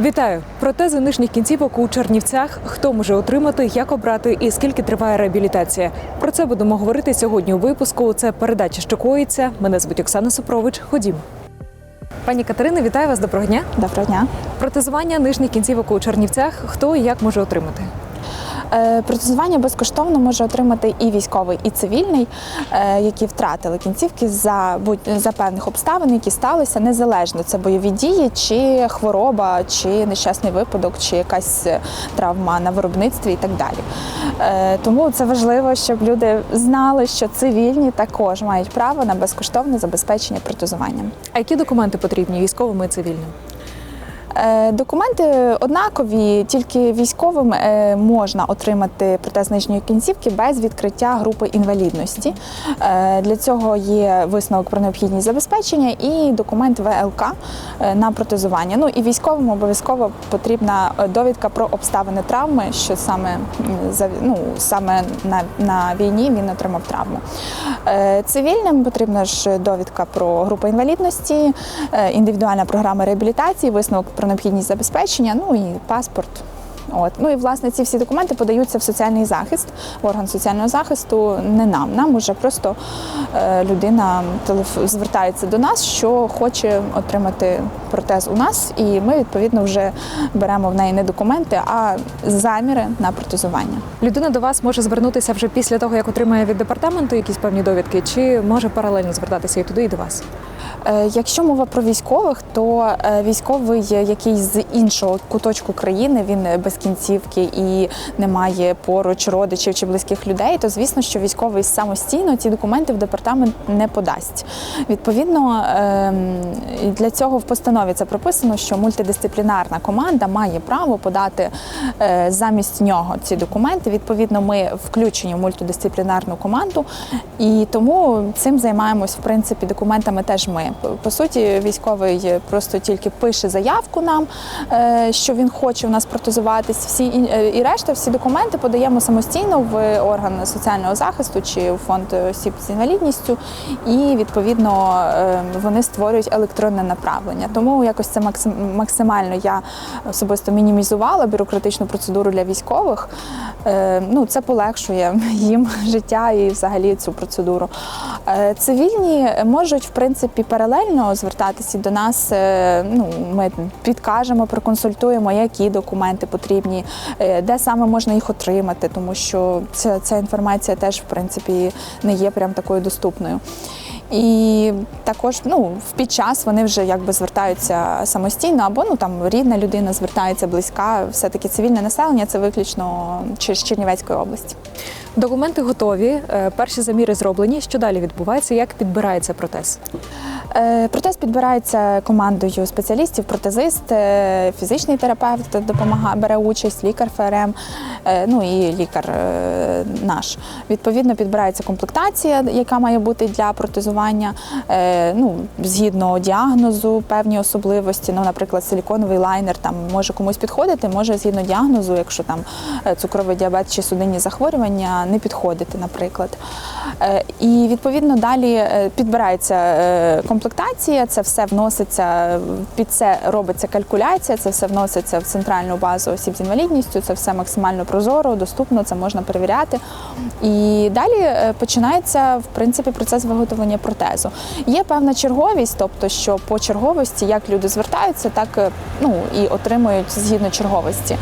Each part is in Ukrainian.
Вітаю! Протези нижніх кінцівок у Чернівцях. Хто може отримати, як обрати і скільки триває реабілітація? Про це будемо говорити сьогодні у випуску. Це передача що коїться. Мене звуть Оксана Супрович. Ходімо. Пані Катерина, вітаю вас. Доброго дня. Доброго дня. Протезування нижніх кінцівок у Чернівцях. Хто і як може отримати? Е, Протезування безкоштовно може отримати і військовий, і цивільний, е, які втратили кінцівки за будь за певних обставин, які сталися незалежно. Це бойові дії, чи хвороба, чи нещасний випадок, чи якась е, травма на виробництві і так далі. Тому це важливо, щоб люди знали, що цивільні також мають право на безкоштовне забезпечення протезуванням. А які документи потрібні військовим і цивільним? Е, Документи однакові, тільки військовим е, можна отримати протез нижньої кінцівки без відкриття групи інвалідності. Е, Для цього є висновок про необхідність забезпечення і документ ВЛК на протезування. Ну і військовим обов'язково потрібна довідка про обставини травми, що саме ну, саме на, на війні він отримав травму. Цивільним потрібна ж довідка про групу інвалідності, індивідуальна програма реабілітації, висновок про необхідність забезпечення, ну і паспорт. От. Ну і власне ці всі документи подаються в соціальний захист, в орган соціального захисту, не нам. Нам уже просто е, людина звертається до нас, що хоче отримати протез у нас, і ми відповідно вже беремо в неї не документи, а заміри на протезування. Людина до вас може звернутися вже після того, як отримає від департаменту якісь певні довідки, чи може паралельно звертатися і туди, і до вас? Е, Якщо мова про військових, то е, військовий, який з іншого куточку країни, він без кінцівки і не має поруч родичів чи близьких людей, то звісно, що військовий самостійно ці документи в департамент не подасть. Відповідно, ем, для цього в постанові це прописано, що мультидисциплінарна команда має право подати е, замість нього ці документи. Відповідно, ми включені в мультидисциплінарну команду, і тому цим займаємось в принципі документами. Теж ми по суті, військовий просто тільки пише заявку нам, е, що він хоче у нас протезуватись. Всі е, і решта, всі документи подаємо самостійно в орган соціального захисту чи в фонд осіб з інвалідністю, і відповідно е, вони створюють електронне направлення. Тому якось це максимально я особисто мінімізувала бюрократичну процедуру для військових. Ну, це полегшує їм життя і взагалі цю процедуру. Цивільні можуть в принципі паралельно звертатися до нас. Е, Ну, ми підкажемо, проконсультуємо, які документи потрібні, е, де саме можна їх отримати, тому що ця, ця інформація теж в принципі не є прям такою доступною. І також ну, під час вони вже якби звертаються самостійно, або ну там рідна людина звертається близька. Все таки цивільне населення це виключно чи- Чернівецької області. Документи готові, е, перші заміри зроблені. Що далі відбувається? Як підбирається протез? Е, Протез підбирається командою спеціалістів, протезист, е, фізичний терапевт допомагає, бере участь, лікар ФРМ, е, ну і лікар наш. Відповідно, підбирається комплектація, яка має бути для протезування, ну, згідно діагнозу, певні особливості. Ну, наприклад, силіконовий лайнер там може комусь підходити, може згідно діагнозу, якщо там цукровий діабет чи судинні захворювання, не підходити, наприклад. І відповідно далі підбирається е, комплектація, це все вноситься під це робиться калькуляція, це все вноситься в центральну базу осіб з інвалідністю. Це все максимально прозоро, доступно, це можна перевіряти. І далі е, починається в принципі процес виготовлення протезу. Є певна черговість, тобто що по черговості, як люди звертаються, так е, ну і отримують згідно черговості.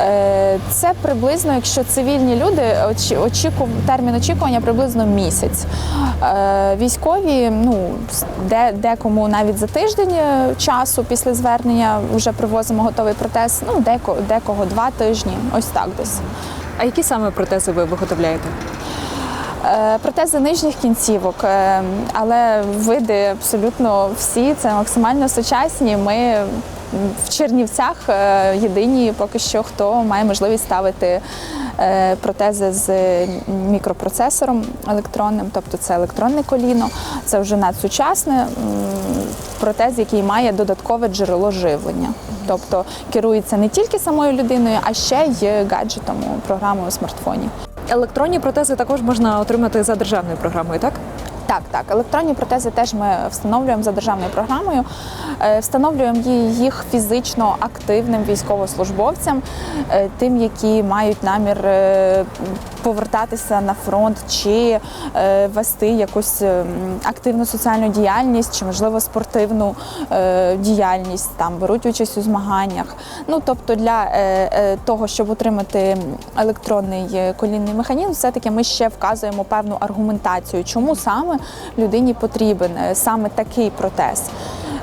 Е, Це приблизно, якщо цивільні люди, очі- очікув термін очікування приблизно місяць. Військові, ну де декому навіть за тиждень е, часу після звернення вже привозимо готовий протез. Ну деко, декого два тижні, ось так десь. А які саме протези ви виготовляєте? Е, Протези нижніх кінцівок, е, але види абсолютно всі це максимально сучасні. Ми в Чернівцях е, єдині поки що, хто має можливість ставити е, протези з мікропроцесором електронним, тобто це електронне коліно, це вже надсучасне протез, який має додаткове джерело живлення. Тобто керується не тільки самою людиною, а ще й гаджетом, програмою у смартфоні. Електронні протези також можна отримати за державною програмою, так? Так, так, електронні протези теж ми встановлюємо за державною програмою. Е, Встановлюємо їх фізично активним військовослужбовцям, е, тим, які мають намір е, повертатися на фронт чи вести якусь е, активну соціальну діяльність, чи можливо спортивну діяльність, там беруть участь у змаганнях. Ну тобто для того, щоб отримати електронний колінний механізм, все-таки ми ще вказуємо певну аргументацію, чому саме людині потрібен е, саме такий протез.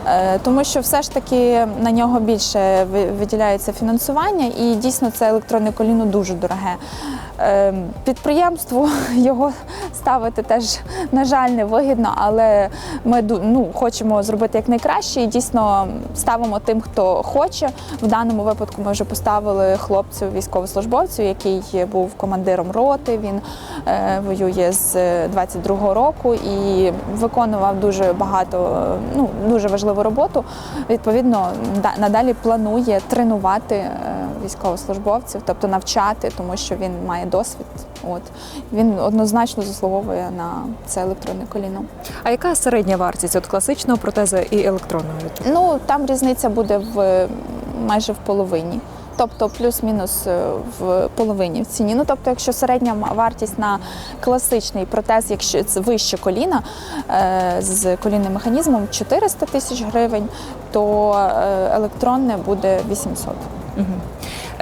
Е, Тому що все ж таки на нього більше виділяється фінансування, і дійсно це електронне коліно дуже дороге. Е, Підприємству його ставити теж, на жаль, не вигідно, але ми ну, хочемо зробити як найкраще і дійсно ставимо тим, хто хоче. В даному випадку ми вже поставили хлопцю військовослужбовцю, який був командиром роти. Він е, воює з 22-го року і виконував дуже багато, е, ну дуже важливу роботу. Відповідно, да- надалі планує тренувати е, військовослужбовців, тобто навчати, тому що він має досвід. От він однозначно заслуговує на це електронне коліно. А яка середня вартість от класичного протеза і електронного? Ну там різниця буде в майже в половині. Тобто плюс-мінус е, в половині в ціні. Ну тобто, якщо середня вартість на класичний протез, якщо це вище коліна е, з колінним механізмом 400 тисяч гривень, то е, електронне буде 800. Угу.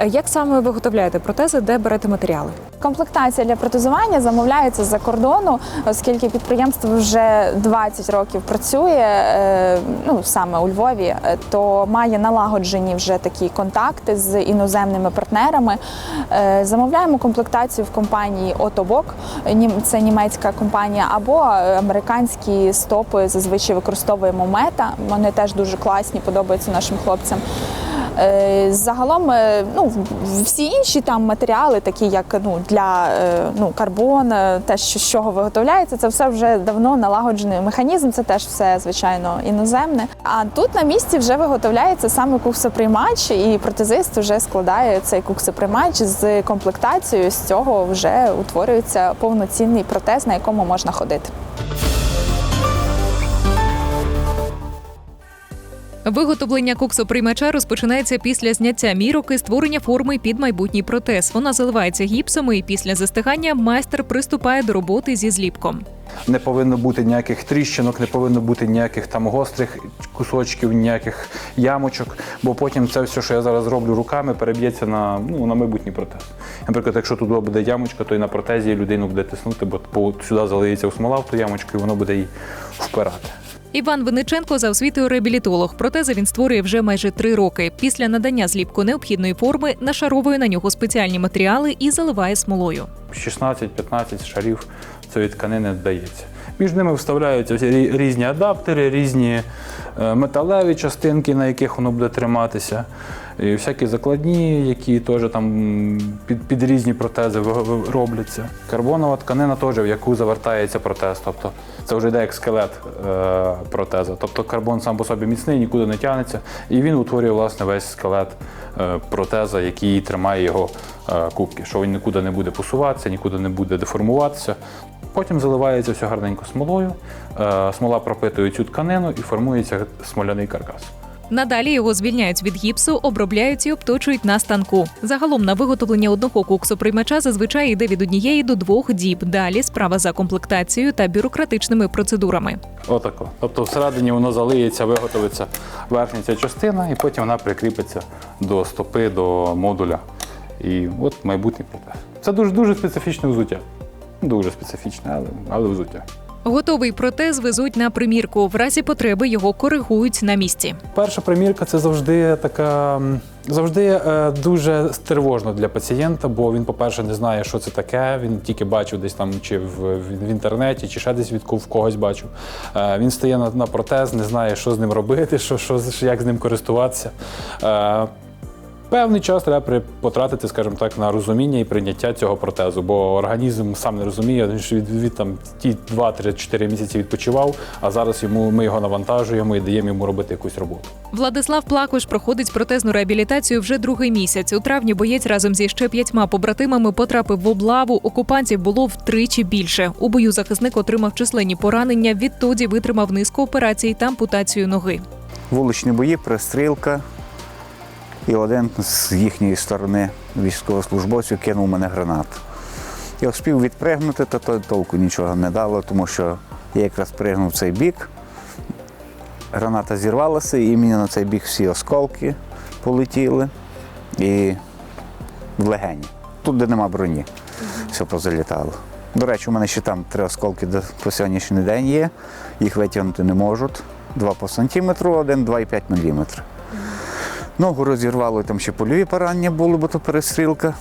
Як саме виготовляєте протези, де берете матеріали? Комплектація для протезування замовляється з-за кордону, оскільки підприємство вже 20 років працює, е, ну саме у Львові, е, то має налагоджені вже такі контакти з іноземними партнерами. Е, Замовляємо комплектацію в компанії Отобок, це німецька компанія, або американські стопи зазвичай використовуємо мета. Вони теж дуже класні, подобаються нашим хлопцям. Е, Загалом, е, ну всі інші там матеріали, такі як ну для е, ну карбон, те, що з чого виготовляється, це все вже давно налагоджений механізм. Це теж все звичайно іноземне. А тут на місці вже виготовляється саме куксоприймач, і протезист вже складає цей куксоприймач з комплектацією. З цього вже утворюється повноцінний протез, на якому можна ходити. Виготовлення коксоприймача розпочинається після зняття мірок і створення форми під майбутній протез. Вона заливається гіпсом, і після застигання майстер приступає до роботи зі зліпком. Не повинно бути ніяких тріщинок, не повинно бути ніяких там гострих кусочків, ніяких ямочок, бо потім це все, що я зараз роблю руками, переб'ється на, ну, на майбутній протез. Наприклад, якщо тут буде ямочка, то і на протезі людину буде тиснути, бо сюди залиється смола в ту ямочку, і воно буде її впирати. Іван Винниченко за освітою реабілітолог. Протези він створює вже майже три роки. Після надання зліпку необхідної форми нашаровує на нього спеціальні матеріали і заливає смолою. 16-15 шарів цієї тканини дається. Між ними вставляються різні адаптери, різні е, металеві частинки, на яких воно буде триматися, і всякі закладні, які теж там під, під різні протези робляться. Карбонова тканина теж, в яку завертається протез. Тобто це вже йде як скелет е, протеза. Тобто карбон сам по собі міцний, нікуди не тягнеться, і він утворює власне весь скелет е, протеза, який тримає його е, кубки, що він нікуди не буде посуватися, нікуди не буде деформуватися. Потім заливається все гарненько смолою, е, смола пропитує цю тканину і формується смоляний каркас. Надалі його звільняють від гіпсу, обробляють і обточують на станку. Загалом на виготовлення одного куксоприймача зазвичай йде від однієї до двох діб. Далі справа за комплектацією та бюрократичними процедурами. Отако. Тобто всередині воно залиється, виготовиться верхня ця частина, і потім вона прикріпиться до стопи, до модуля. І от майбутній протез. Це дуже дуже специфічне взуття. Дуже специфічне, але, але взуття. Готовий протез везуть на примірку. В разі потреби його коригують на місці. Перша примірка це завжди така завжди е, дуже тривожно для пацієнта, бо він, по-перше, не знає, що це таке. Він тільки бачив десь там чи в, в, інтернеті, чи ще десь від когось бачив. Е, він стає на, на протез, не знає, що з ним робити, що, що, як з ним користуватися. Певний час треба при- потратити, скажімо так, на розуміння і прийняття цього протезу, бо організм сам не розуміє, він ж від, від там ті 2-3-4 місяці відпочивав, а зараз йому ми його навантажуємо і даємо йому робити якусь роботу. Владислав Плакош проходить протезну реабілітацію вже другий місяць. У травні боєць разом зі ще п'ятьма побратимами потрапив в облаву. Окупантів було втричі більше. У бою захисник отримав численні поранення. Відтоді витримав низку операцій та ампутацію ноги. Вуличні бої, пристрілка. І один з їхньої сторони військовослужбовців кинув мене гранату. Я встиг відпригнути, та то толку нічого не дало, тому що я якраз пригнув в цей бік. Граната зірвалася, і мені на цей бік всі осколки полетіли і в легені. Тут, де нема броні, все позалітало. До речі, у мене ще там три осколки до- по сьогоднішній день є. Їх витягнути не можуть. Два по сантиметру, один 2,5 міліметри. Ногу розірвало, там ще польові поранення були, бо то перестрілка.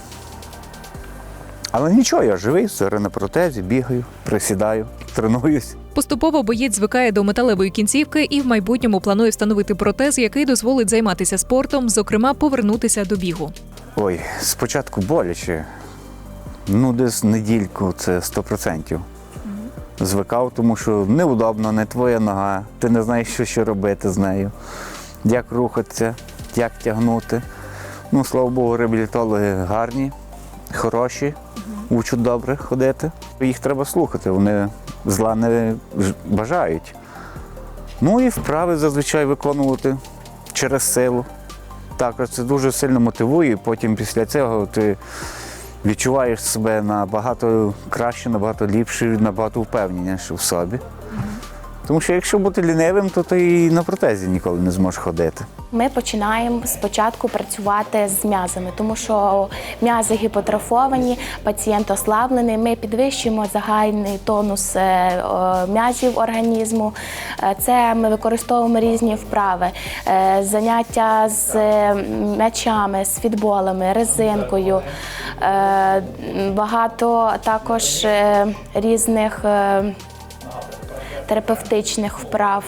Але нічого, я живий, зараз на протезі, бігаю, присідаю, тренуюсь. Поступово боєць звикає до металевої кінцівки і в майбутньому планує встановити протез, який дозволить займатися спортом, зокрема повернутися до бігу. Ой, спочатку боляче. Ну, десь недільку це 100%. Звикав, тому що неудобно, не твоя нога, ти не знаєш, що ще робити з нею, як рухатися, як тягнути. Ну, слава Богу, реабілітологи гарні, хороші, учать добре ходити. Їх треба слухати, вони зла не бажають. Ну і вправи зазвичай виконувати через силу. Також це дуже сильно мотивує. Потім після цього ти відчуваєш себе набагато краще, набагато ліпше, набагато впевненіше в собі. Тому що якщо бути лінивим, то ти і на протезі ніколи не зможеш ходити. Ми починаємо спочатку працювати з м'язами, тому що м'язи гіпотрофовані, пацієнт ослаблений. Ми підвищуємо загальний тонус е, м'язів організму. Е, Це ми використовуємо різні вправи, е, заняття з м'ячами, з фітболами, резинкою. Багато також різних. Терапевтичних вправ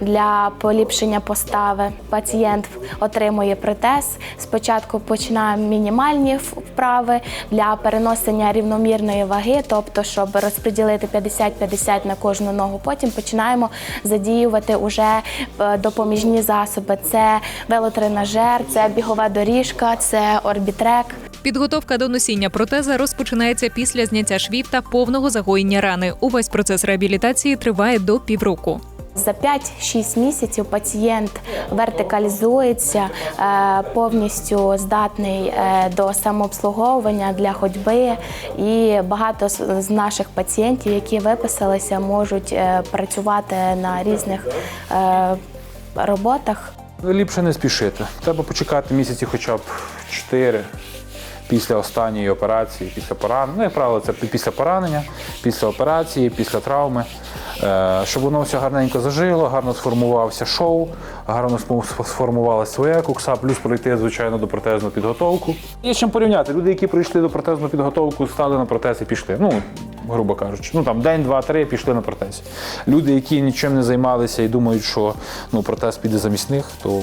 для поліпшення постави. Пацієнт отримує протез. Спочатку починаємо мінімальні вправи для переносення рівномірної ваги, тобто, щоб розподілити 50-50 на кожну ногу. Потім починаємо задіювати уже е, допоміжні засоби. Це велотренажер, це бігова доріжка, це орбітрек. Підготовка до носіння протеза розпочинається після зняття швів та повного загоєння рани. Увесь процес реабілітації триває до півроку. За 5-6 місяців пацієнт вертикалізується, е, повністю здатний е, до самообслуговування для ходьби. І багато з наших пацієнтів, які виписалися, можуть е, працювати на різних роботах. Ліпше не спішити. Треба почекати місяці хоча б 4 після останньої операції, після поранення. Ну, як правило, це після поранення, після операції, після травми. Е, Щоб воно все гарненько зажило, гарно сформувався шоу, гарно сфо- сформувалася своя кукса, плюс пройти, звичайно, до протезну підготовку. Є чим порівняти. Люди, які прийшли до протезну підготовку, стали на протез і пішли. Ну, грубо кажучи, ну там день, два, три пішли на протез. Люди, які нічим не займалися і думають, що ну, протез піде замість них, то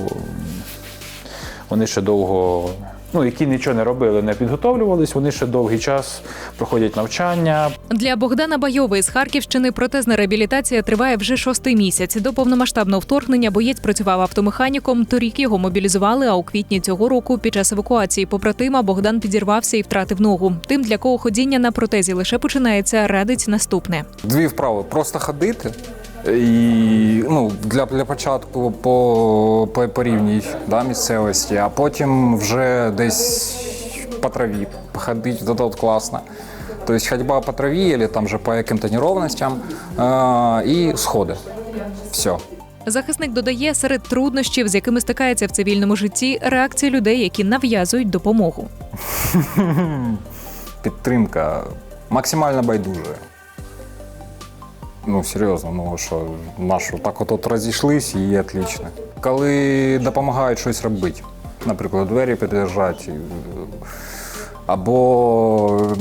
вони ще довго, ну які нічого не робили, не підготовлювались, вони ще довгий час проходять навчання. Для Богдана Байової з Харківщини протезна реабілітація триває вже шостий місяць. До повномасштабного вторгнення боєць працював автомеханіком. Торік його мобілізували. А у квітні цього року, під час евакуації побратима, Богдан підірвався і втратив ногу. Тим, для кого ходіння на протезі лише починається, радить наступне. Дві вправи просто ходити. І ну, для, для початку по, по, по рівній да, місцевості, а потім вже десь по траві походити, то тут класно. Тобто ходьба по траві, або там же по яким-то неровностям е, і сходи. Все. Захисник додає серед труднощів, з якими стикається в цивільному житті, реакції людей, які нав'язують допомогу. Підтримка максимально байдуже. Ну, серйозно, ну що, нашу так от, розійшлись і отлично. Коли допомагають щось робити, наприклад, двері під'їжджати, або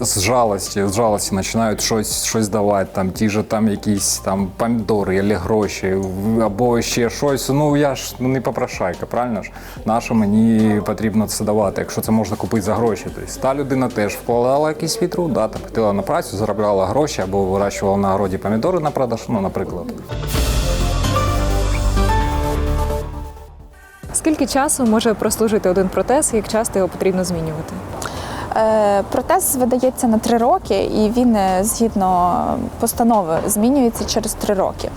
з жалості, з жалості починають щось, щось давати, там ті ж там якісь там помідори або гроші, або ще щось. Ну я ж ну, не попрошайка, правильно ж? Нащо мені потрібно це давати, якщо це можна купити за гроші? Тобто та людина теж вкладала якийсь свій труд, да, там на працю, заробляла гроші або вирощувала на городі помідори на продаж, ну, наприклад. Скільки часу може прослужити один протез, як часто його потрібно змінювати? Е, Протез видається на три роки, і він е, згідно постанови змінюється через три роки.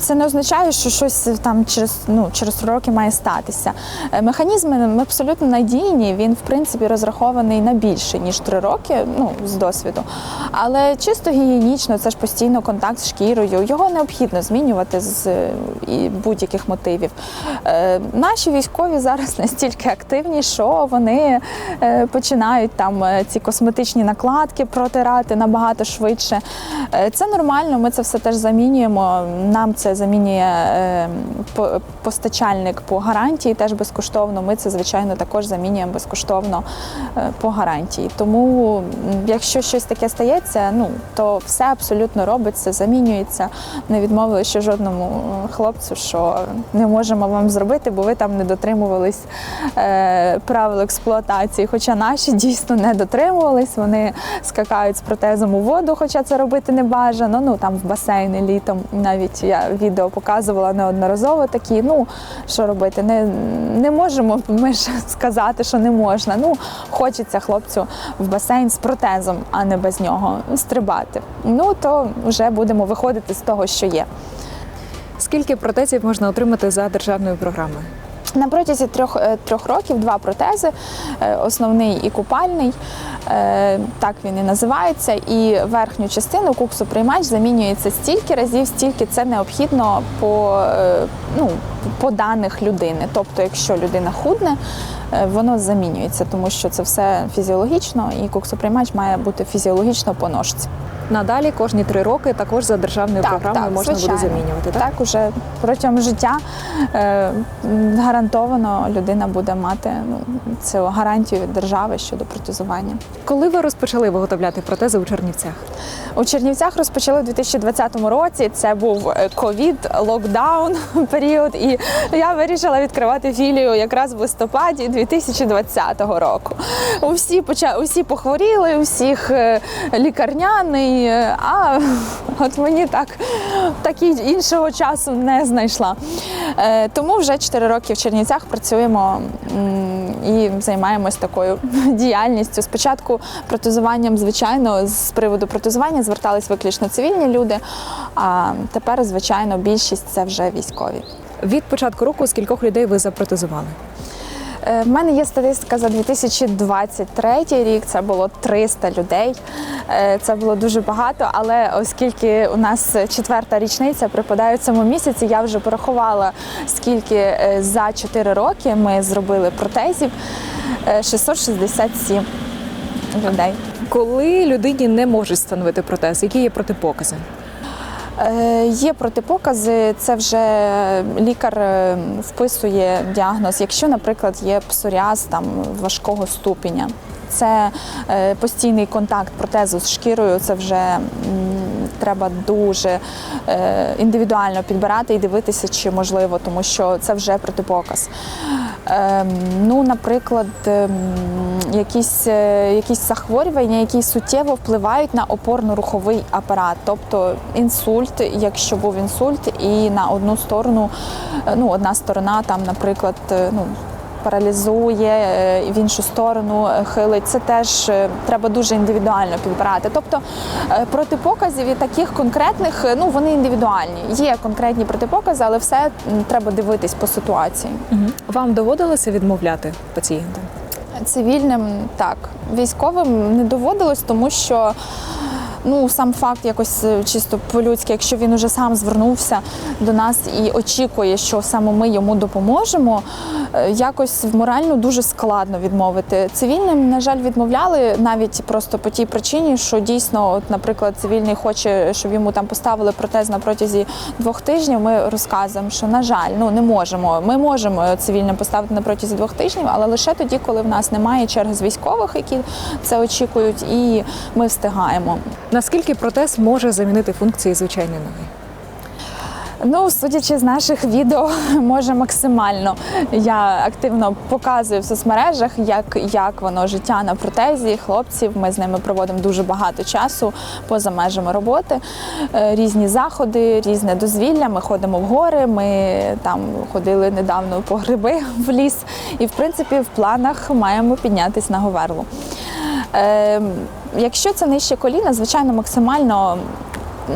Це не означає, що щось там через, ну, через роки має статися. Е, Механізми абсолютно надійні. Він, в принципі, розрахований на більше ніж три роки, ну з досвіду. Але чисто гігієнічно, це ж постійно контакт з шкірою. Його необхідно змінювати з будь-яких мотивів. Е, Наші військові зараз настільки активні, що вони е, починають там ці косметичні накладки протирати набагато швидше. Це нормально, ми це все теж замінюємо. Нам це замінює е, постачальник по гарантії, теж безкоштовно. Ми це, звичайно, також замінюємо безкоштовно е, по гарантії. Тому, якщо щось таке стається, ну то все абсолютно робиться, замінюється. Не відмовили ще жодному е, хлопцю, що не можемо вам зробити, бо ви там не дотримувались правил експлуатації. Хоча наші дійсно не дотримувались, вони скакають з протезом у воду, хоча це робити не бажано. Ну там в басейни літом. Навіть я відео показувала неодноразово такі. Ну що робити? Не, не можемо ми ж сказати, що не можна. Ну хочеться хлопцю в басейн з протезом, а не без нього стрибати. Ну то вже будемо виходити з того, що є. Скільки протезів можна отримати за державною програмою? На протязі трьох, е, трьох років два протези, е, основний і купальний, так він і називається. І верхню частину куксоприймач замінюється стільки разів, стільки це необхідно по, е, ну, по даних людини. Тобто, якщо людина худне, е, воно замінюється, тому що це все фізіологічно, і куксоприймач має бути фізіологічно по ножці. Надалі кожні три роки також за державною програмою можна буде замінювати. Так? Так, уже протягом життя е, гарантовано людина буде мати ну, цю гарантію від держави щодо протезування. Коли ви розпочали виготовляти протези у Чернівцях? У Чернівцях розпочали у 2020 році. Це був е, ковід, локдаун період, і я вирішила відкривати філію якраз в листопаді 2020 року. Усі поча... усі похворіли, у всіх е, лікарняний. е, А от мені так такі іншого часу не знайшла. Тому вже 4 роки в Чернівцях працюємо і займаємось такою діяльністю. Спочатку протезуванням, звичайно, з приводу протезування звертались виключно цивільні люди. А тепер, звичайно, більшість це вже військові. Від початку року скількох людей ви запротезували? Е, В мене є статистика за 2023 рік. Це було 300 людей. Е, Це було дуже багато, але оскільки у нас четверта річниця припадає в цьому місяці, я вже порахувала, скільки е, за 4 роки ми зробили протезів. Е, 667 людей. Коли людині не можуть встановити протез, які є протипокази? Е, Є протипокази, це вже лікар е, вписує діагноз. Якщо, наприклад, є псоріаз там важкого ступеня, це е, постійний контакт протезу з шкірою, це вже треба дуже індивідуально підбирати і дивитися, чи можливо, тому що це вже протипоказ. Ем, Ну, наприклад, ем, якісь, е, якісь захворювання, які суттєво впливають на опорно-руховий апарат, тобто інсульт, якщо був інсульт, і на одну сторону, е, ну, одна сторона там, наприклад, е, ну. Паралізує е, в іншу сторону е, хилить. Це теж е, треба дуже індивідуально підбирати. Тобто протипоказів і таких конкретних, ну вони індивідуальні. Є конкретні протипокази, але все треба дивитись по ситуації. Вам доводилося відмовляти пацієнтам? Цивільним так, військовим не доводилось, тому що ну сам факт якось е, чисто по-людськи, якщо він уже сам звернувся до нас і очікує, що саме ми йому допоможемо, е, якось морально дуже складно відмовити. Цивільним, на жаль, відмовляли навіть просто по тій причині, що дійсно, от, наприклад, цивільний хоче, щоб йому там поставили протез на протязі двох тижнів. Ми розказуємо, що на жаль, ну не можемо. Ми можемо цивільним поставити на протязі двох тижнів, але лише тоді, коли в нас немає черги з військових, які це очікують, і ми встигаємо. Наскільки протез може замінити функції звичайної ноги? Ну, судячи з наших відео, може максимально. Я активно показую в соцмережах, як, як воно життя на протезі хлопців. Ми з ними проводимо дуже багато часу поза межами роботи. Е, Різні заходи, різне дозвілля. Ми ходимо в гори. Ми там ходили недавно по гриби в ліс. І в принципі в планах маємо піднятися на Говерлу. Якщо це нижче коліна, звичайно, максимально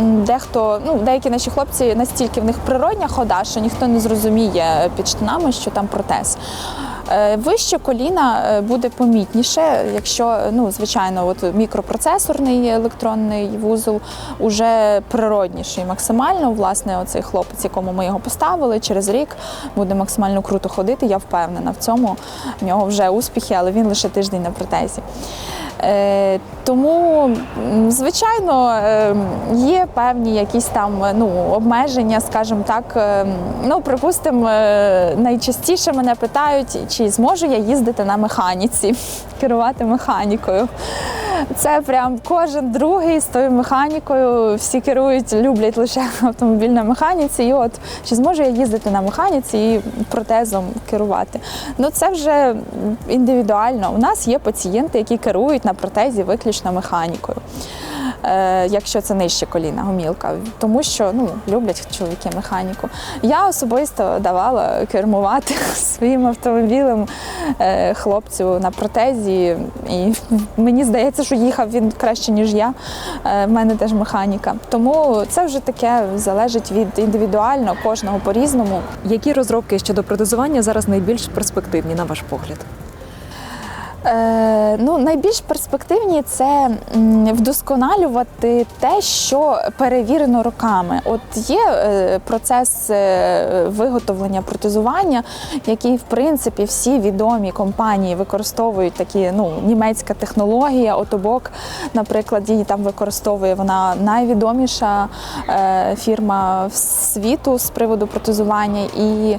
дехто, ну деякі наші хлопці настільки в них природня хода, що ніхто не зрозуміє під штанами, що там протез. Е, Вище коліна е, буде помітніше, якщо ну звичайно, от мікропроцесорний електронний вузол уже природніший максимально. Власне, оцей хлопець, якому ми його поставили, через рік буде максимально круто ходити. Я впевнена в цьому. В нього вже успіхи, але він лише тиждень на протезі. Е, тому, звичайно, е, є певні якісь там ну, обмеження, скажімо так. Е, Ну, припустимо, найчастіше мене питають, чи зможу я їздити на механіці, керувати механікою. Це прям кожен другий з тою механікою. Всі керують, люблять лише автомобіль на механіці. І от чи зможу я їздити на механіці і протезом керувати? Ну це вже індивідуально. У нас є пацієнти, які керують на протезі виключно механікою. Е, якщо це нижче коліна, гомілка, тому що ну люблять чоловіки механіку. Я особисто давала кермувати своїм автомобілем е, хлопцю на протезі, і мені здається, що їхав він краще ніж я. Е, в мене теж механіка. Тому це вже таке залежить від індивідуально, кожного по-різному. Які розробки щодо протезування зараз найбільш перспективні, на ваш погляд? Е, ну, найбільш перспективні це вдосконалювати те, що перевірено роками. От є е, процес е, виготовлення протезування, який, в принципі, всі відомі компанії використовують такі, ну, німецька технологія, отобок, наприклад, її там використовує вона найвідоміша фірма світу з приводу протезування. І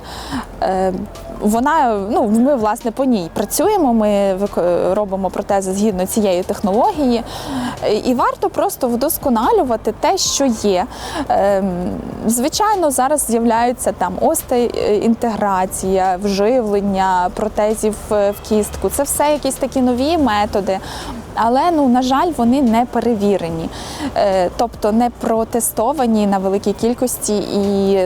вона, ну ми власне по ній працюємо. Ми робимо протези згідно цієї технології, і варто просто вдосконалювати те, що є. Ем, Звичайно, зараз з'являються там остеінтеграція, вживлення протезів е, в кістку. Це все якісь такі нові методи. Але ну на жаль, вони не перевірені, Е, тобто не протестовані на великій кількості і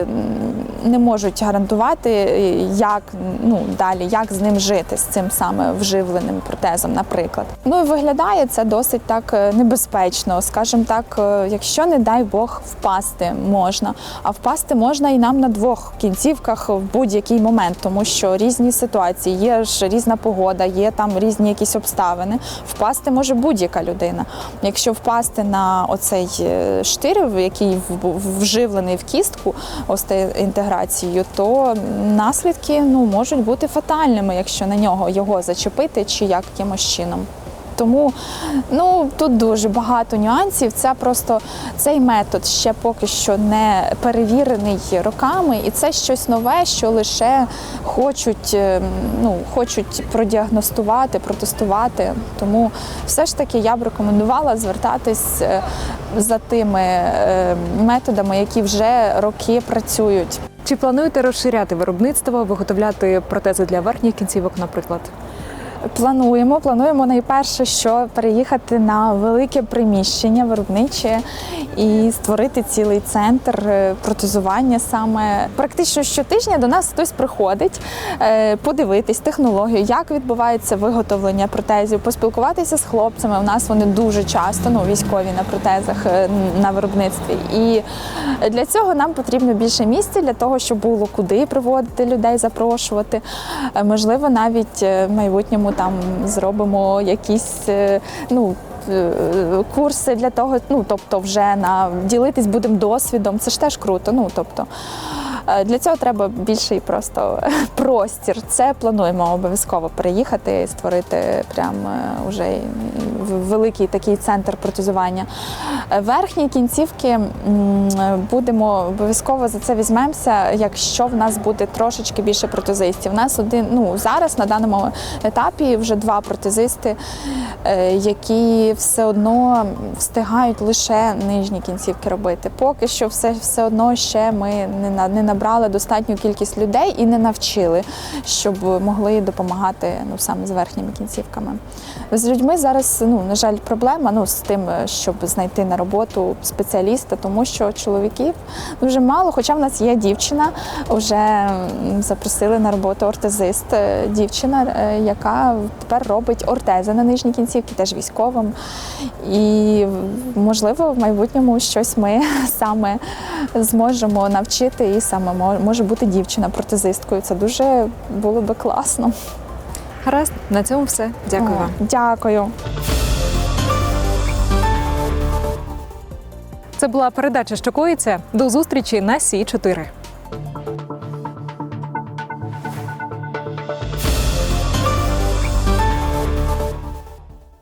не можуть гарантувати, е, як ну далі, як з ним жити з цим саме вживленим протезом, наприклад. Ну і виглядає це досить так е, небезпечно. скажімо так, е, якщо не дай Бог впасти можна, а впасти можна і нам на двох кінцівках в будь-який момент, тому що різні ситуації, є ж різна погода, є там різні якісь обставини. Впасти може будь-яка людина. Якщо впасти на оцей е, штир, який вживлений в кістку остеінтеграцією, то наслідки ну, можуть бути фатальними, якщо на нього його зачепити чи якимось чином. Тому ну тут дуже багато нюансів. Це просто цей метод ще поки що не перевірений роками, і це щось нове, що лише хочуть, е, ну хочуть продіагностувати, протестувати. Тому все ж таки я б рекомендувала звертатись е, за тими е, методами, які вже роки працюють. Чи плануєте розширяти виробництво, виготовляти протези для верхніх кінцівок, наприклад? Плануємо, плануємо найперше, що переїхати на велике приміщення виробниче і створити цілий центр е, протезування. Саме практично щотижня до нас хтось приходить е, подивитись технологію, як відбувається виготовлення протезів, поспілкуватися з хлопцями. У нас вони дуже часто, ну військові на протезах е, на виробництві. І для цього нам потрібно більше місця для того, щоб було куди приводити людей, запрошувати. Можливо, навіть в майбутньому там зробимо якісь, е, ну. е, курси для того, ну тобто, вже на ділитись будемо досвідом. Це ж теж круто. Ну тобто. Е, Для цього треба більший просто простір. Це плануємо обов'язково переїхати і створити прям е, уже великий такий центр протезування. Е, Верхні кінцівки будемо обов'язково за це візьмемося, якщо в нас буде трошечки більше протезистів. У нас один ну зараз на даному етапі вже два протезисти, які все одно встигають лише нижні кінцівки робити. Поки що все, все одно ще ми не, на- не набрали достатню кількість людей і не навчили, щоб могли допомагати ну, саме з верхніми кінцівками. З людьми зараз, ну, на жаль, проблема ну, з тим, щоб знайти на роботу спеціаліста, тому що чоловіків дуже мало. Хоча в нас є дівчина, вже запросили на роботу ортезист, е, дівчина, е, яка тепер робить ортези на нижній кінцівці, теж військовим. І можливо, в майбутньому щось ми саме зможемо навчити, і саме мо- може бути дівчина протезисткою. Це дуже було би класно. Гаразд, на цьому все. Дякую вам. Дякую. Це була передача, що коїться. До зустрічі на Сі 4